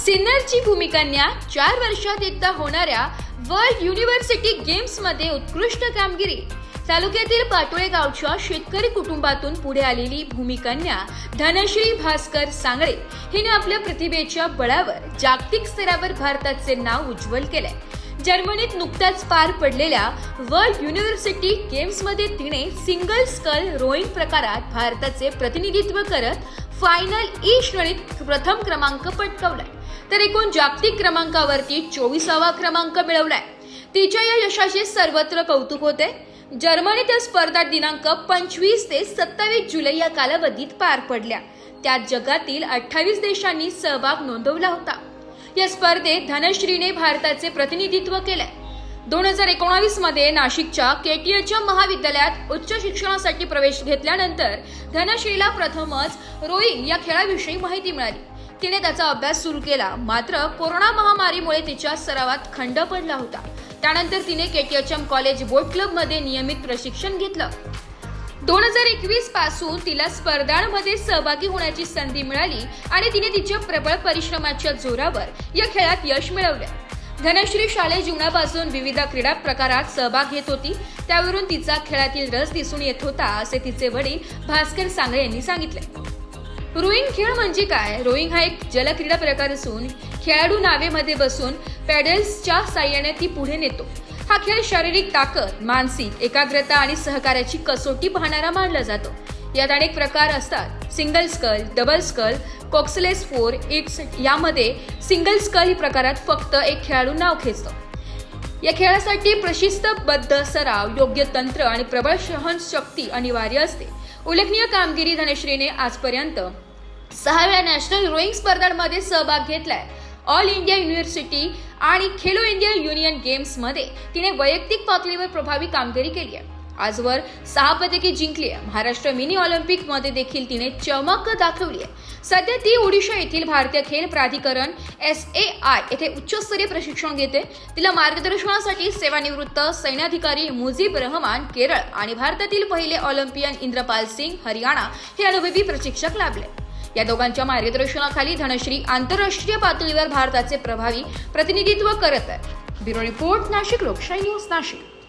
सिन्नरची भूमिकन्या चार वर्षात एकदा होणाऱ्या वर्ल्ड युनिव्हर्सिटी गेम्समध्ये उत्कृष्ट कामगिरी. तालुक्यातील पाटोळे गावच्या शेतकरी कुटुंबातून पुढे आलेली भूमिकन्या धनश्री भास्कर सांगळे हिने आपल्या प्रतिभेच्या बळावर जागतिक स्तरावर भारताचे नाव उज्ज्वल केलंय. जर्मनीत नुकत्याच पार पडलेल्या वर्ल्ड युनिव्हर्सिटी गेम्समध्ये तिने सिंगल स्कल रोईंग प्रकारात भारताचे प्रतिनिधित्व करत फायनल ई श्रेणीत प्रथम क्रमांक पटकावलाय. तर एकूण जागतिक क्रमांकावरती चोवीसावा क्रमांक मिळवलाय. तिच्या या यशाचे सर्वत्र कौतुक होते. जर्मनीत स्पर्धा दिनांक पंचवीस ते सत्तावीस जुलै या कालावधीत पार पडल्या. त्यात जगातील अठ्ठावीस देशांनी सहभाग नोंदवला होता. या स्पर्धेत धनश्रीने भारताचे प्रतिनिधित्व केलंय. दोन हजार एकोणावीसमध्ये नाशिकच्या केटीएच्या महाविद्यालयात उच्च शिक्षणासाठी प्रवेश घेतल्यानंतर धनश्रीला प्रथमच रोईंग या खेळाविषयी माहिती मिळाली. तिने त्याचा अभ्यास सुरू केला. मात्र कोरोना महामारीमुळे तिच्या सरावात खंड पडला होता. त्यानंतर तिने केटीएचएम कॉलेज बोट क्लबमध्ये नियमित प्रशिक्षण घेतलं. दोन हजार एकवीसपासून तिला स्पर्धांमध्ये सहभागी होण्याची संधी मिळाली आणि तिने तिच्या प्रबळ परिश्रमाच्या जोरावर या खेळात यश मिळवले. धनश्री शालेय जीवनापासून विविध क्रीडा प्रकारात सहभाग घेत होती. त्यावरून तिचा खेळातील रस दिसून येत होता असे तिचे वडील भास्कर सांगळे यांनी सांगितले. रोईंग खेळ म्हणजे काय? रोईंग हा एक जलक्रीडा प्रकार असून खेळाडू नावेमध्ये बसून पॅडल्सच्या साह्याने ती पुढे नेतो. हा खेळ शारीरिक ताकद मानसिक एकाग्रता आणि सहकार्याची कसोटी पाहणारा मानला जातो. यात अनेक प्रकार असतात. Single scull double scull coxless four it's यामध्ये सिंगल स्कल ही प्रकारात फक्त एक खेळाडू नाव खेचतो. या खेळासाठी प्रशिस्तबद्ध सराव योग्य तंत्र आणि प्रबळ सहनशक्ती अनिवार्य असते. उल्लेखनीय कामगिरी धनश्रीने आजपर्यंत सहाव्या नॅशनल रोईंग स्पर्धांमध्ये सहभाग घेतलाय. ऑल इंडिया युनिव्हर्सिटी आणि खेलो इंडिया युनियन गेम्समध्ये तिने वैयक्तिक पातळीवर प्रभावी कामगिरी केली आहे. आजवर सहा पदके जिंकली आहे. महाराष्ट्र मिनी ऑलिम्पिकमध्ये देखील तिने चमक दाखवली आहे. सध्या ती ओडिशा येथील भारतीय खेल प्राधिकरण एस ए आय येथे उच्चस्तरीय प्रशिक्षण घेते. तिला मार्गदर्शनासाठी सेवानिवृत्त सैन्याधिकारी मुजीब रहमान केरळ आणि भारतातील पहिले ऑलिम्पियन इंद्रपाल सिंग हरियाणा हे अनुभवी प्रशिक्षक लाभले. या दोघांच्या मार्गदर्शनाखाली धनश्री आंतरराष्ट्रीय पातळीवर भारताचे प्रभावी प्रतिनिधित्व करत आहे ब्युरो रिपोर्ट नाशिक लोकशाही न्यूज नाशिक.